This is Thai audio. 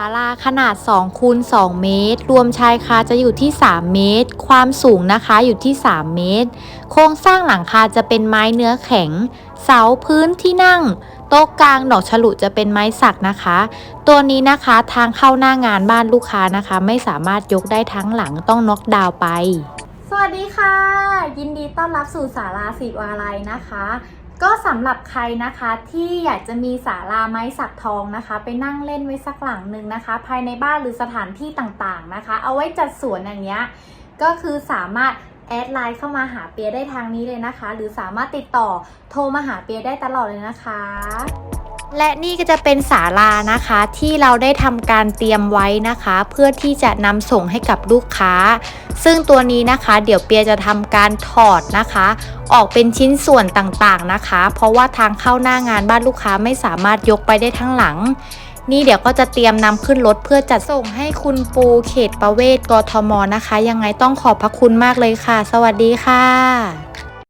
าลาขนาด2คูณ2เมตร รวมชายคาจะอยู่ที่ 3 เมตร ความสูงนะคะอยู่ที่ 3 เมตร โครงสร้างหลังคาจะเป็นไม้เนื้อแข็ง เสาพื้นที่นั่ง โต๊ะกลางดอกฉลุจะเป็นไม้สักนะคะ ตัวนี้นะคะทางเข้าหน้างานบ้านลูกค้านะคะ ไม่สามารถยกได้ทั้งหลังต้องน็อกดาวไป สวัสดีค่ะ ยินดีต้อนรับสู่ศาลาสิวาลัยนะคะ ก็สำหรับใครนะคะที่อยากจะมีศาลาไม้สักทองนะคะ ไปนั่งเล่นไว้สักหลังหนึ่งนะคะ ภายในบ้านหรือสถานที่ต่างๆนะคะ เอาไว้จัดสวนอย่างเงี้ยก็คือสามารถแอดไลน์เข้ามาหาเปียได้ทางนี้เลยนะคะ หรือสามารถติดต่อโทรมาหาเปียได้ตลอดเลยนะคะ และนี่ก็จะเป็นศาลานะคะที่เราได้ทำการเตรียมไว้นะคะ เพื่อที่จะนำส่งให้กับลูกค้า ซึ่งตัวนี้นะคะ เดี๋ยวเปียจะทำการถอดนะคะ ออกเป็นชิ้นส่วนต่างๆนะคะ เพราะว่าทางเข้าหน้างานบ้านลูกค้าไม่สามารถยกไปได้ทั้งหลัง นี่เดี๋ยวก็จะเตรียมนำขึ้นรถเพื่อจัดส่งให้คุณปูเขตประเวศกทมนะคะ ยังไงต้องขอบพระคุณมากเลยค่ะ สวัสดีค่ะ